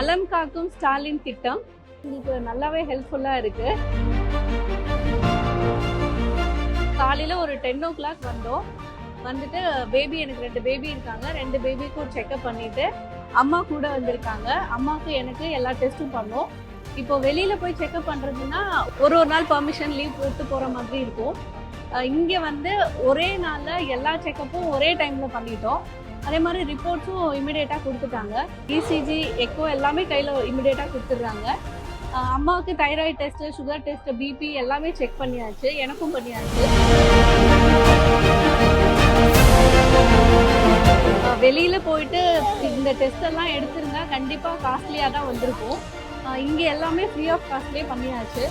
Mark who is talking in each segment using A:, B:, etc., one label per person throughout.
A: நலம் காக்கும் ஸ்டாலின் திட்டம் உங்களுக்கு நல்லாவே ஹெல்ப்ஃபுல்லாக இருக்கு. காலையில் ஒரு டென் ஓ கிளாக் வந்தோம். வந்துட்டு பேபி எனக்கு ரெண்டு பேபி இருக்காங்க. ரெண்டு பேபிக்கும் செக்அப் பண்ணிட்டு அம்மா கூட வந்திருக்காங்க. அம்மாவுக்கு எனக்கு எல்லா டெஸ்ட்டும் பண்ணோம். இப்போ வெளியில போய் செக்அப் பண்றதுன்னா ஒரு ஒரு நாள் பர்மிஷன் லீவ் போட்டு போற மாதிரி இருக்கும். இங்கே இங்க வந்து ஒரே நாள்ல எல்லா செக்கப்பும் ஒரே டைம்ல பண்ணிட்டோம். அதே மாதிரி ரிப்போர்ட்ஸும் இமிடியேட்டாக கொடுத்துட்டாங்க. இசிஜி எக்கோ எல்லாமே கையில் இமிடியேட்டாக கொடுத்துட்றாங்க. அம்மாவுக்கு thyroid test sugar test BP எல்லாமே செக் பண்ணியாச்சு. எனக்கும் பண்ணியாச்சு. வெளியில் வெளியில போயிட்டு இந்த டெஸ்ட் எல்லாம் எடுத்துருந்தா கண்டிப்பா காஸ்ட்லியா தான் வந்திருக்கும். இங்கே இங்க எல்லாமே ஃப்ரீ ஆஃப் காஸ்ட்லேயே பண்ணியாச்சு.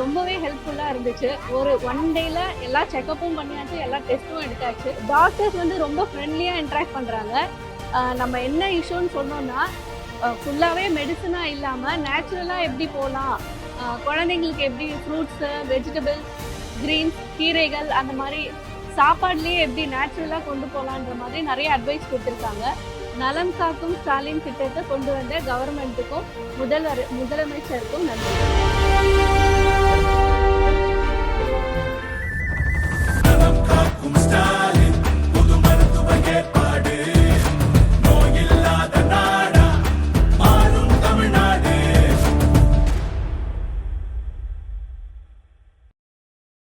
A: ரொம்பவே ஹெல்ப்ஃபுல்லாக இருந்துச்சு. ஒரு ஒன் டேல எல்லா செக்கப்பும் பண்ணியாச்சு எல்லா டெஸ்ட்டும் எடுத்தாச்சு. டாக்டர்ஸ் வந்து ரொம்ப ஃப்ரெண்ட்லியாக இன்ட்ராக்ட் பண்ணுறாங்க நம்ம என்ன இஷ்யூன்னு சொன்னோம்னா ஃபுல்லாகவே மெடிசனாக இல்லாமல் நேச்சுரலாக எப்படி போகலாம் குழந்தைங்களுக்கு எப்படி ஃப்ரூட்ஸு வெஜிடபிள்ஸ் க்ரீன்ஸ் கீரைகள் அந்த மாதிரி சாப்பாடுலேயே எப்படி நேச்சுரலாக கொண்டு போகலான்ற மாதிரி நிறைய அட்வைஸ் கொடுத்துருக்காங்க. நலம் காக்கும் ஸ்டாலின் திட்டத்தை கொண்டு வந்த கவர்மெண்ட்டுக்கும் முதல்வர் முதலமைச்சருக்கும் நன்றி.